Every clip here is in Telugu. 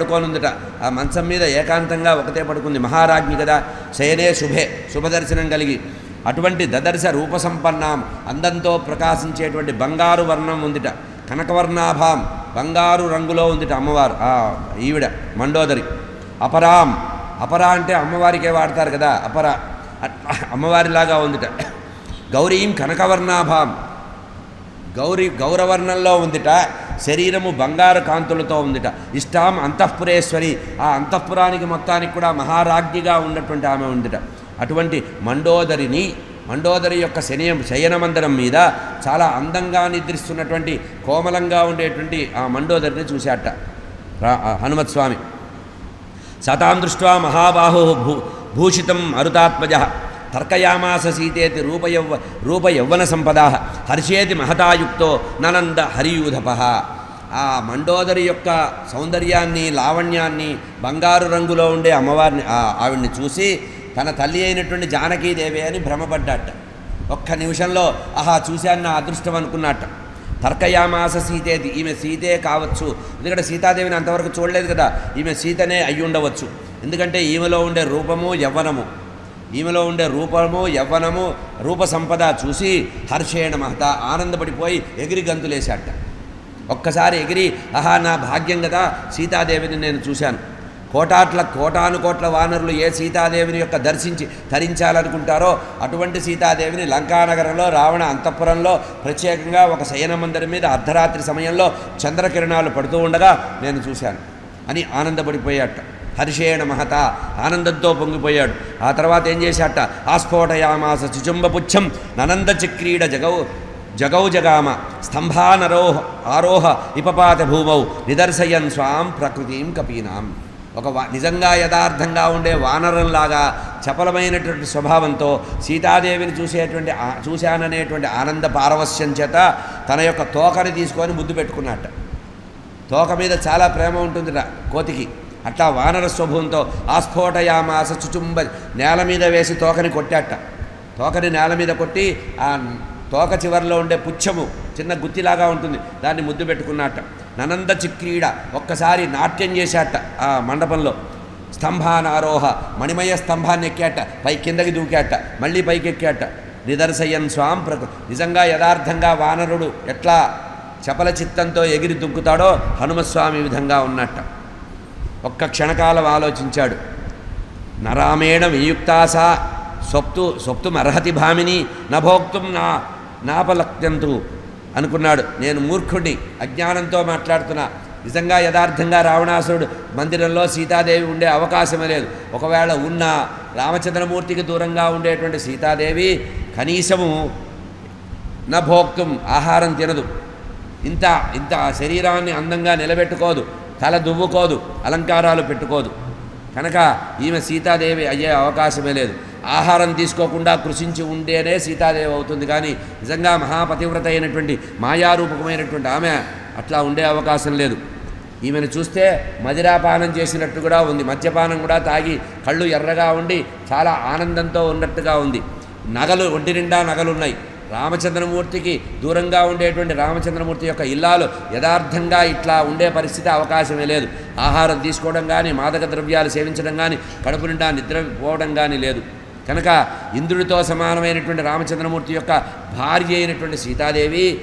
పడుకోనుందట. ఆ మంచం మీద ఏకాంతంగా ఒకటే పడుకుంది మహారాజ్ఞి కదా. శయనే శుభే శుభదర్శనం కలిగి. అటువంటి దదర్శ రూపసంపన్నాం. అందంతో ప్రకాశించేటువంటి బంగారు వర్ణం ఉందిట. కనకవర్ణాభాం బంగారు రంగులో ఉందిట అమ్మవారు. ఈవిడ మండోదరి. అపరాం అపరా అంటే అమ్మవారికే వాడతారు కదా అపర. అమ్మవారిలాగా ఉందిట. గౌరీం కనకవర్ణాభాం. గౌరీ గౌరవర్ణంలో ఉందిట. శరీరము బంగారు కాంతులతో ఉందిట. ఇష్టాం అంతఃపురేశ్వరి. ఆ అంతఃపురానికి మొత్తానికి కూడా మహారాజ్ఞిగా ఉన్నటువంటి ఆమె ఉందిట. అటువంటి మండోదరిని మండోదరి యొక్క శనియం శయనమందరం మీద చాలా అందంగా నిద్రిస్తున్నటువంటి కోమలంగా ఉండేటువంటి ఆ మండోదరిని చూశాట. హనుమత్స్వామి స్వామి. సతాం దృష్ట్వా మహాబాహు భూ భూషితం అరుతాత్మజ. తర్కయామాస సీతేతి రూపయౌవ రూపయౌవన సంపద. హర్షేతి మహతాయుక్తో ననంద హరియూధప. ఆ మండోదరి యొక్క సౌందర్యాన్ని లావణ్యాన్ని బంగారు రంగులో ఉండే అమ్మవారిని ఆవిడ్ని చూసి తన తల్లి అయినటువంటి జానకీదేవి అని భ్రమపడ్డాట. ఒక్క నిమిషంలో ఆహా చూశాను నా అదృష్టం అనుకున్నట్ట తర్కయామాస సీతేది ఈమె సీతే కావచ్చు. ఎందుకంటే సీతాదేవిని అంతవరకు చూడలేదు కదా ఈమె సీతనే అయ్యుండవచ్చు. ఉండవచ్చు ఎందుకంటే ఈమెలో ఉండే రూపము యవ్వనము. ఈమెలో ఉండే రూపము యవ్వనము రూప సంపద చూసి హర్షేణ మహత ఆనందపడిపోయి ఎగిరి గంతులేశాట. ఒక్కసారి ఎగిరి ఆహా నా భాగ్యం కదా సీతాదేవిని నేను చూశాను. కోటాట్ల కోటాను కోట్ల వానరులు ఏ సీతాదేవిని యొక్క దర్శించి ధరించాలనుకుంటారో అటువంటి సీతాదేవిని లంకానగరంలో రావణ అంతఃపురంలో ప్రత్యేకంగా ఒక శయన మందిరం మీద అర్ధరాత్రి సమయంలో చంద్రకిరణాలు పడుతూ ఉండగా నేను చూశాను. అని ఆనందపడిపోయాట. హర్షేణ మహత. ఆనందంతో పొంగిపోయాడు. ఆ తర్వాత ఏం చేశాట? ఆస్ఫోటయామాస చుచుంబపుచ్చం ననంద చక్రీడ జగౌ జగౌ జగామ. స్తంభానరోహ ఆరోహ ఇపపాత భూమౌ. నిదర్శయన్ స్వాం ప్రకృతిం కపీనాం. ఒక వా నిజంగా యథార్థంగా ఉండే వానరంలాగా చపలమైనటువంటి స్వభావంతో సీతాదేవిని చూసేటువంటి చూశాననేటువంటి ఆనంద పారవస్యం చేత తన యొక్క తోకని తీసుకొని ముద్దు పెట్టుకున్నట్ట తోక మీద చాలా ప్రేమ ఉంటుందిట కోతికి. అట్లా వానర స్వభావంతో ఆస్ఫోటయామాస చుచుంబ నేల మీద వేసి తోకని కొట్టాట. తోకని నేల మీద కొట్టి ఆ తోక చివరిలో ఉండే పుచ్చము చిన్న గుత్తిలాగా ఉంటుంది. దాన్ని ముద్దు పెట్టుకున్నట్ట ననంద చిక్రీడ ఒక్కసారి నాట్యం చేశాట ఆ మండపంలో. స్తంభానారోహ మణిమయ స్తంభాన్ని ఎక్కాట పై కిందకి దూకాట. మళ్ళీ పైకి ఎక్కాట నిదర్శయన్ స్వాం ప్రకృ నిజంగా యథార్థంగా వానరుడు ఎట్లా చపల చిత్తంతో ఎగిరి దుంకుతాడో హనుమస్వామి విధంగా ఉన్నట్ట. ఒక్క క్షణకాలం ఆలోచించాడు. నరామేణ వియుక్తాసా సొప్తు స్వప్తుమర్హతి భామిని నభోక్తుం నా నాపలక్యంతు అనుకున్నాడు. నేను మూర్ఖుడిని అజ్ఞానంతో మాట్లాడుతున్నా. నిజంగా యథార్థంగా రావణాసురుడు మందిరంలో సీతాదేవి ఉండే అవకాశమే లేదు. ఒకవేళ ఉన్న రామచంద్రమూర్తికి దూరంగా ఉండేటువంటి సీతాదేవి కనీసము నా భోక్తం ఆహారం తినదు. ఇంత ఇంత శరీరాన్ని అందంగా నిలబెట్టుకోదు. తల దువ్వుకోదు అలంకారాలు పెట్టుకోదు. కనుక ఈమె సీతాదేవి అయ్యే అవకాశమే లేదు. ఆహారం తీసుకోకుండా కృషించి ఉండేనే సీతాదేవి అవుతుంది. కానీ నిజంగా మహాపతివ్రత అయినటువంటి మాయారూపకమైనటువంటి ఆమె అట్లా ఉండే అవకాశం లేదు. ఈమెను చూస్తే మదిరాపానం చేసినట్టు కూడా ఉంది. మద్యపానం కూడా తాగి కళ్ళు ఎర్రగా ఉండి చాలా ఆనందంతో ఉన్నట్టుగా ఉంది. నగలు ఒంటి నిండా నగలున్నాయి. రామచంద్రమూర్తికి దూరంగా ఉండేటువంటి రామచంద్రమూర్తి యొక్క ఇల్లాలు యథార్థంగా ఇట్లా ఉండే పరిస్థితి అవకాశమే లేదు. ఆహారం తీసుకోవడం కానీ మాదక ద్రవ్యాలు సేవించడం కానీ కడుపు నిండా నిద్రపోవడం కానీ లేదు. కనుక ఇంద్రుడితో సమానమైనటువంటి రామచంద్రమూర్తి యొక్క భార్య అయినటువంటి సీతాదేవి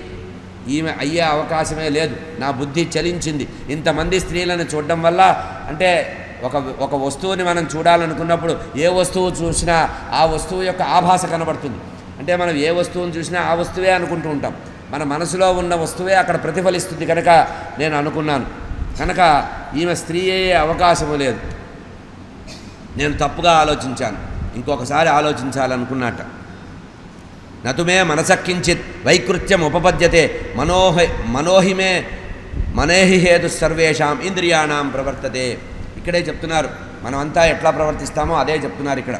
ఈమె అయ్యే అవకాశమే లేదు. నా బుద్ధి చలించింది. ఇంతమంది స్త్రీలను చూడడం వల్ల అంటే ఒక ఒక వస్తువుని మనం చూడాలనుకున్నప్పుడు ఏ వస్తువు చూసినా ఆ వస్తువు యొక్క ఆభాస కనబడుతుంది. అంటే మనం ఏ వస్తువును చూసినా ఆ వస్తువే అనుకుంటూ ఉంటాం. మన మనసులో ఉన్న వస్తువే అక్కడ ప్రతిఫలిస్తుంది కనుక నేను అనుకున్నాను. కనుక ఈమె స్త్రీ అయ్యే అవకాశము లేదు. నేను తప్పుగా ఆలోచించాను. ఇంకొకసారి ఆలోచించాలనుకున్నట్ట. నతుమే మనసక్కించిత్ వైకృత్యం ఉపపద్యతే మనోహ మనోహిమే మనేహి హేతు సర్వేషాం ఇంద్రియాణం ప్రవర్తతే. ఇక్కడే చెప్తున్నారు. మనమంతా ఎట్లా ప్రవర్తిస్తామో అదే చెప్తున్నారు ఇక్కడ.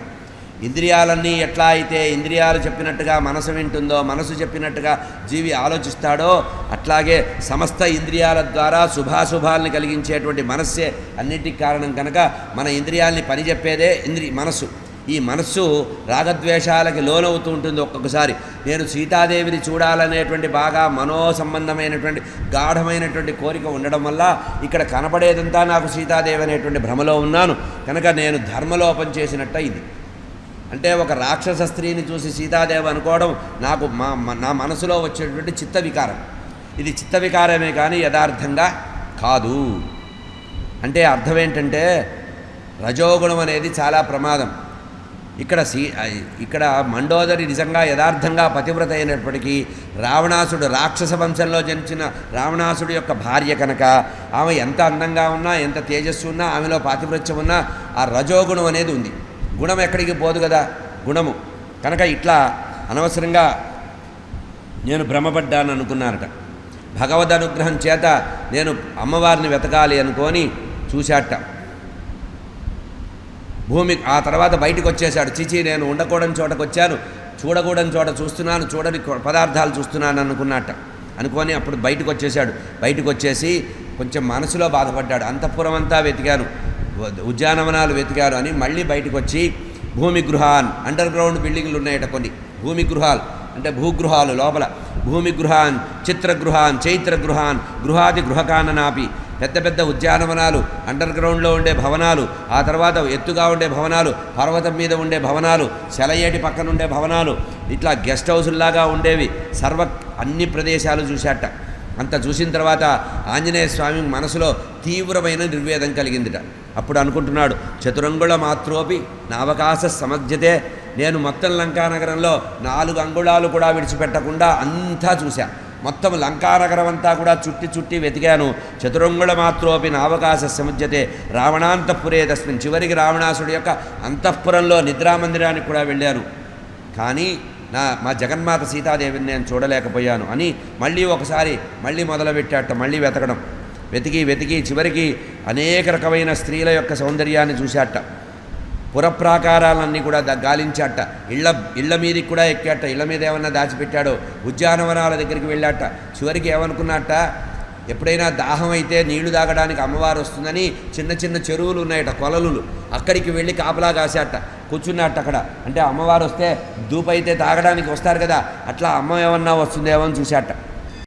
ఇంద్రియాలన్నీ ఎట్లా అయితే ఇంద్రియాలు చెప్పినట్టుగా మనసు వింటుందో మనసు చెప్పినట్టుగా జీవి ఆలోచిస్తాడో అట్లాగే సమస్త ఇంద్రియాల ద్వారా శుభాశుభాల్ని కలిగించేటువంటి మనస్సే అన్నిటికి కారణం కనుక మన ఇంద్రియాల్ని పని చెప్పేదే ఇంద్రి మనస్సు. ఈ మనస్సు రాగద్వేషాలకి లోనవుతూ ఉంటుంది ఒక్కొక్కసారి. నేను సీతాదేవిని చూడాలనేటువంటి బాగా మనో సంబంధమైనటువంటి గాఢమైనటువంటి కోరిక ఉండడం వల్ల ఇక్కడ కనపడేదంతా నాకు సీతాదేవి అనేటువంటి భ్రమలో ఉన్నాను. కనుక నేను ధర్మలోపం చేసినట్ట ఇది. అంటే ఒక రాక్షస స్త్రీని చూసి సీతాదేవి అనుకోవడం నాకు మా నా మనసులో వచ్చేటువంటి చిత్త వికారం. ఇది చిత్త వికారమే కానీ యథార్థంగా కాదు. అంటే అర్థం ఏంటంటే రజోగుణం అనేది చాలా ప్రమాదం. ఇక్కడ సీ ఇక్కడ మండోదరి నిజంగా యథార్థంగా పతివ్రత అయినప్పటికీ రావణాసుడు రాక్షస వంశంలో జనించిన రావణాసుడు యొక్క భార్య కనుక ఆమె ఎంత అందంగా ఉన్నా ఎంత తేజస్సు ఉన్నా ఆమెలో పాతివ్రత్యం ఉన్నా ఆ రజోగుణం అనేది ఉంది. గుణం ఎక్కడికి పోదు కదా? గుణము. కనుక ఇట్లా అనవసరంగా నేను భ్రమపడ్డాను అనుకున్నారట. భగవద్ అనుగ్రహం చేత నేను అమ్మవారిని వెతకాలి అనుకొని చూశాట. భూమి ఆ తర్వాత బయటకు వచ్చేశాడు చిచి నేను ఉండకూడని చోటకు వచ్చాను చూడకూడని చోట చూస్తున్నాను. చూడని పదార్థాలు చూస్తున్నాను అనుకున్నట్ట అనుకొని అప్పుడు బయటకు వచ్చేసాడు బయటకు వచ్చేసి కొంచెం మనసులో బాధపడ్డాడు. అంతఃపురం అంతా వెతికాను. ఉద్యానవనాలు వెతికారు అని మళ్ళీ బయటకు వచ్చి భూమి గృహాన్ అండర్ గ్రౌండ్ బిల్డింగ్లు ఉన్నాయట కొన్ని. భూమి గృహాలు అంటే భూగృహాలు లోపల. భూమి గృహాన్ చిత్రగృహాన్ చైత్రగృహాన్ గృహాది గృహకాననాపి. పెద్ద పెద్ద ఉద్యానవనాలు అండర్ గ్రౌండ్లో ఉండే భవనాలు ఆ తర్వాత ఎత్తుగా ఉండే భవనాలు పర్వతం మీద ఉండే భవనాలు సెలయేటి పక్కన ఉండే భవనాలు ఇట్లా గెస్ట్ హౌసుల్లాగా ఉండేవి. సర్వ అన్ని ప్రదేశాలు చూశాట. అంత చూసిన తర్వాత ఆంజనేయ స్వామి మనసులో తీవ్రమైన నిర్వేదం కలిగిందిట. అప్పుడు అనుకుంటున్నాడు చతురంగుళ మాత్రోపి నావకాశ సమర్థ్యతే నేను మొత్తం లంకానగరంలో నాలుగు అంగుళాలు కూడా విడిచిపెట్టకుండా అంతా చూశా. మొత్తం లంకానగరం అంతా కూడా చుట్టి చుట్టి వెతికాను. చతురంగుళ మాత్రోపి నావకాశ సముద్యతే రావణాంతఃపురే తస్మిన్. చివరికి రావణాసుడి యొక్క అంతఃపురంలో నిద్రామందిరానికి కూడా వెళ్ళాను. కానీ నా మా జగన్మాత సీతాదేవిని నేను చూడలేకపోయాను అని మళ్ళీ ఒకసారి మళ్ళీ మొదలుపెట్టాట మళ్ళీ వెతకడం. వెతికి వెతికి చివరికి అనేక రకమైన స్త్రీల యొక్క సౌందర్యాన్ని చూశాట పురప్రాకారాలన్నీ కూడా గాలించాట ఇళ్ళ ఇళ్ళ మీదకి కూడా ఎక్కాట ఇళ్ళ మీద ఏమన్నా దాచిపెట్టాడో ఉద్యానవనాల దగ్గరికి వెళ్ళాట చివరికి ఏమనుకున్నట్ట ఎప్పుడైనా దాహం అయితే నీళ్ళు తాగడానికి అమ్మవారు వస్తుందని చిన్న చిన్న చెరువులు ఉన్నాయట కొలలు అక్కడికి వెళ్ళి కాపలా కాశాట కూర్చున్నట్టు అక్కడ. అంటే అమ్మవారు వస్తే దూపైతే తాగడానికి వస్తారు కదా. అట్లా అమ్మ ఏమన్నా వస్తుందేమో అని చూశాట